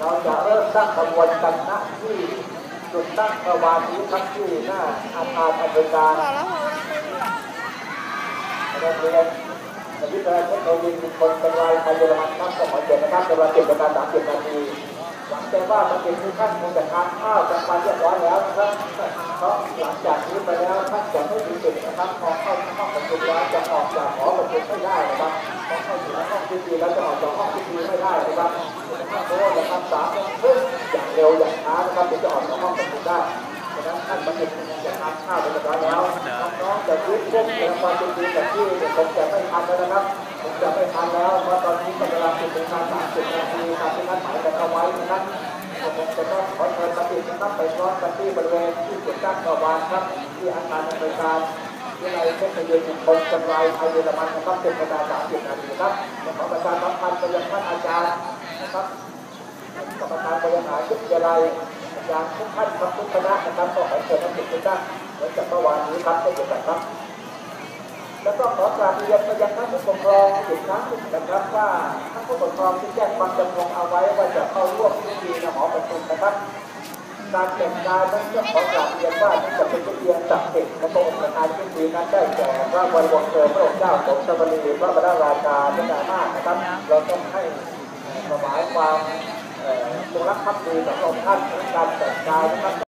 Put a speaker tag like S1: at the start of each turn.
S1: เราจะเริ่มตั้งขบวนกันณที่จุดตั้งประวานนี้ครับที่หน้าอาคารอเมริกา
S2: บอกแล้วผมกำลังไปเรียน
S1: โรงเรียนวิทยาลัยเทคโนโลยีคนเป็นรายไทยเยอรมันครับก็ขอเชิญนะครับเป็นเวลาเจ็ดนาฬิกาสามสิบนาทีหลังจากว่าบัณฑิตทุกท่านคงจะทานข้าวกันมาเรียบร้อยแล้วนะครับเพราะหลังจากนี้ไปแล้วท่านจะไม่มีสิทธิ์นะครับพอเข้าห้องประชุมแล้วจะออกจากหอประชุมไม่ได้นะครับพอเข้า สู่ห้องแล้วจะออกจากห้องพิธีไม่ได้นะครับท่านโทษนะครับสามโมงครึ่งอย่างเร็วอย่างช้านะครับถึงจะออกจากห้องประชุมได้ฉะนั้นท่านบัณฑิตจะทานข้าวไปเรียบร้อยแล้วน้องๆจะยึดพวกเรื่องความจริงๆกับที่ผมจะไม่ทันแล้วนะครับผมจะไม่ทันแล้วเพราะตอนนี้เป็นเวลาสิบนาฬิกาสามสิบนาทีตามที่นัดหมายกันเอาไว้นะครับผมจะต้องขอเชิญบัณฑิตนะครับไปร้อมกันที่บริเวณที่จุดตั้งประวานครับที่อาคารอเมริการ วิทยาลัยเทคโนโลยีคนจังไรไทยเยอรมันนะครับเป็นเวลาสามสิบนาทีครับขอประชาสัมพันธ์ไปยังท่านอาจารย์นะครับกรรมการบริหารวิทยาลัยอาจารย์ทุกท่านครับทุกคณะนะครับก็ขอเชิญท่านทุกท่านเหมือนกับเมื่อวานนี้ครับเช่นเดียวกันครับ แล้วก็ขอกราบเรียนไปยังท่านผู้ปกครองอีกครั้งหนึ่งนะครับว่าท่านผู้ปกครองที่แจ้งความจำนงเอาไว้ว่าจะเข้าร่วมพิธีในหอประชุมนะครับ การแต่งกายนั้นก็ขอกราบเรียนว่าจะเป็นพิธีอันศักดิ์สิทธิ์และพระองค์ประธานพิธีนั้นได้แก่พระบรมเกิดพระองค์เจ้าสมสวรีพระบรมราชาพระนามานะครับ เราต้องให้ถวายความเอ่อจงรักภักดีต่อองค์ท่านในการแต่งกายนะครับ